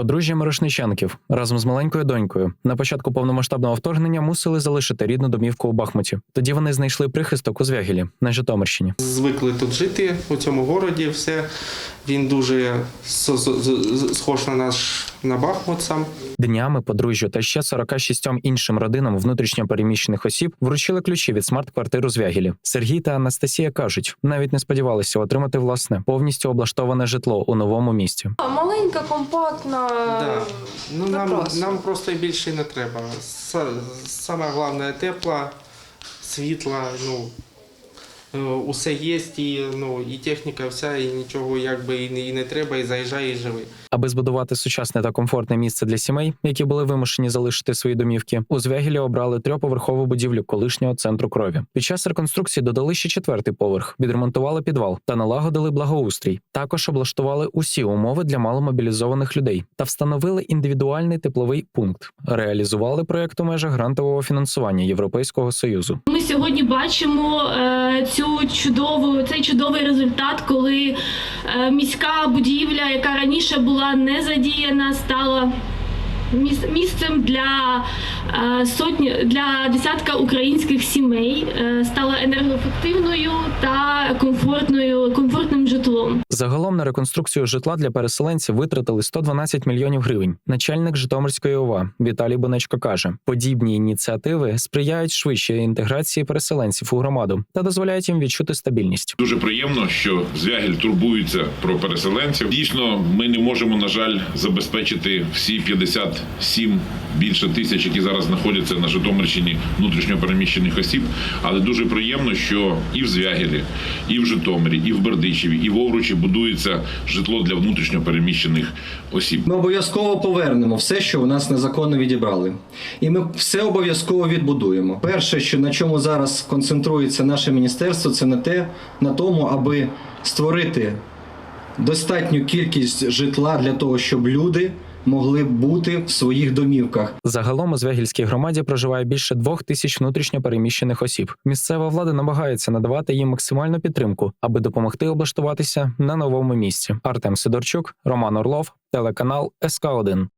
Подружжя Мирошниченків разом з маленькою донькою на початку повномасштабного вторгнення мусили залишити рідну домівку у Бахмуті. Тоді вони знайшли прихисток у Звягілі на Житомирщині. Звикли тут жити у цьому городі. Все він дуже схож на наш на Бахмут сам. Днями подружжю та ще 46 іншим родинам внутрішньо переміщених осіб вручили ключі від смарт-квартир у Звягілі. Сергій та Анастасія кажуть, навіть не сподівалися отримати власне повністю облаштоване житло у новому місті. Маленька, компактна. Да. Ну, нам, нам просто більше не треба. Са- Саме головне тепла, світла, ну. Е, Усе є, і, ну, і техніка вся, і нічого якби і не, і не треба, і заїжджай, і живи. Аби збудувати сучасне та комфортне місце для сімей, які були вимушені залишити свої домівки, у Звягілі обрали трьохповерхову будівлю колишнього центру крові. Під час реконструкції додали ще четвертий поверх, відремонтували підвал та налагодили благоустрій. Також облаштували усі умови для маломобілізованих людей та встановили індивідуальний тепловий пункт. Реалізували проект у межах грантового фінансування Європейського союзу. Ми сьогодні бачимо е, цю чудову, цей чудовий результат, коли е, міська будівля, яка раніше була не задіяна, стала місцем для е, сотні для десятка українських сімей, е, стала енергоефективною та комфортною, комфортним житлом. Загалом на реконструкцію житла для переселенців витратили 112 мільйонів гривень. Начальник Житомирської ОВА Віталій Бонечко каже: подібні ініціативи сприяють швидшій інтеграції переселенців у громаду та дозволяють їм відчути стабільність. Дуже приємно, що Звягіль турбується про переселенців. Дійсно, ми не можемо, на жаль, забезпечити всі 57 більше тисяч, які зараз знаходяться на Житомирщині внутрішньопереміщених осіб. Але дуже приємно, що і в Звягілі, і в Житомирі, і в Бердичеві, і в Овручі будується житло для внутрішньопереміщених осіб. Ми обов'язково повернемо все, що у нас незаконно відібрали. І ми все обов'язково відбудуємо. Перше, що на чому зараз концентрується наше міністерство, це на те, на тому, аби створити достатню кількість житла для того, щоб люди могли бути в своїх домівках. Загалом у Звягільській громаді проживає більше двох тисяч внутрішньо переміщених осіб. Місцева влада намагається надавати їм максимальну підтримку, аби допомогти облаштуватися на новому місці. Артем Сидорчук, Роман Орлов, телеканал СК 1